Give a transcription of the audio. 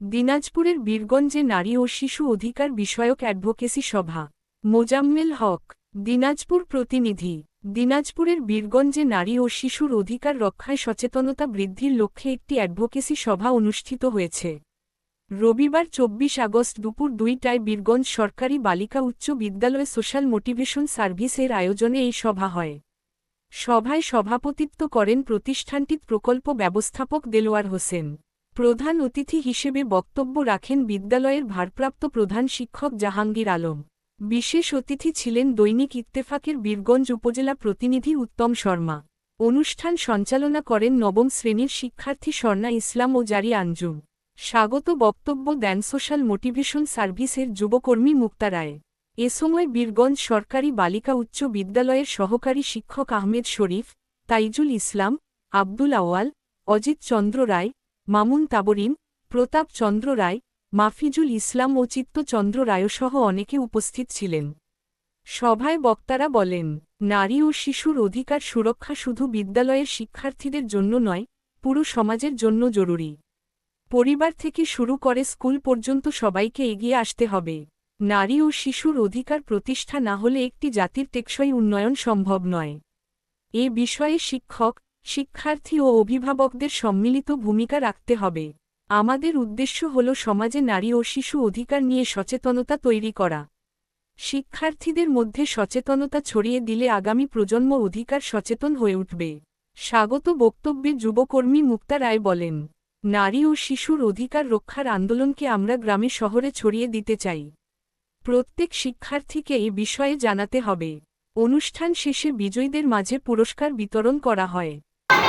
দিনাজপুরের বীরগঞ্জে নারী ও শিশু অধিকার বিষয়ক অ্যাডভোকেসি সভা। মোজাম্মেল হক, দিনাজপুর প্রতিনিধি, দিনাজপুরের বীরগঞ্জে নারী ও শিশুর অধিকার রক্ষায় সচেতনতা বৃদ্ধির লক্ষ্যে একটি অ্যাডভোকেসি সভা অনুষ্ঠিত হয়েছে। রবিবার চব্বিশ আগস্ট দুপুর দুইটায় বীরগঞ্জ সরকারি বালিকা উচ্চ বিদ্যালয়ে সোশ্যাল মোটিভেশন সার্ভিসের আয়োজনে এই সভা হয়। সভায় সভাপতিত্ব করেন প্রতিষ্ঠানটির প্রকল্প ব্যবস্থাপক দেলোয়ার হোসেন। প্রধান অতিথি হিসেবে বক্তব্য রাখেন বিদ্যালয়ের ভারপ্রাপ্ত প্রধান শিক্ষক জাহাঙ্গীর আলম। বিশেষ অতিথি ছিলেন দৈনিক ইত্তেফাকের বীরগঞ্জ উপজেলা প্রতিনিধি উত্তম শর্মা। অনুষ্ঠান সঞ্চালনা করেন নবম শ্রেণির শিক্ষার্থী স্বর্ণা ইসলাম ও জারি আঞ্জুম। স্বাগত বক্তব্য দেন সোশ্যাল মোটিভেশন সার্ভিসের যুবকর্মী মুক্তা রায়। এ সময় বীরগঞ্জ সরকারি বালিকা উচ্চ বিদ্যালয়ের সহকারী শিক্ষক আহমেদ শরীফ, তাইজুল ইসলাম, আব্দুল আওয়াল, অজিত চন্দ্র রায় মামুন তাবরিম, প্রতাপ চন্দ্র রায়, মাফিজুল ইসলাম ও চিত্তচন্দ্র রায়সহ অনেকে উপস্থিত ছিলেন। সভায় বক্তারা বলেন, নারী ও শিশুর অধিকার সুরক্ষা শুধু বিদ্যালয়ের শিক্ষার্থীদের জন্য নয়, পুরো সমাজের জন্য জরুরি। পরিবার থেকে শুরু করে স্কুল পর্যন্ত সবাইকে এগিয়ে আসতে হবে। নারী ও শিশুর অধিকার প্রতিষ্ঠা না হলে একটি জাতির টেকসই উন্নয়ন সম্ভব নয়। এ বিষয়ে শিক্ষক শিক্ষার্থী ও অভিভাবকদের সম্মিলিত ভূমিকা রাখতে হবে। আমাদের উদ্দেশ্য হল সমাজে নারী ও শিশু অধিকার নিয়ে সচেতনতা তৈরি করা। শিক্ষার্থীদের মধ্যে সচেতনতা ছড়িয়ে দিলে আগামী প্রজন্ম অধিকার সচেতন হয়ে উঠবে। স্বাগত বক্তব্যে যুবকর্মী মুক্তা রায় বলেন, নারী ও শিশুর অধিকার রক্ষার আন্দোলনকে আমরা গ্রামে শহরে ছড়িয়ে দিতে চাই। প্রত্যেক শিক্ষার্থীকে এ বিষয়ে জানাতে হবে। অনুষ্ঠান শেষে বিজয়ীদের মাঝে পুরস্কার বিতরণ করা হয়।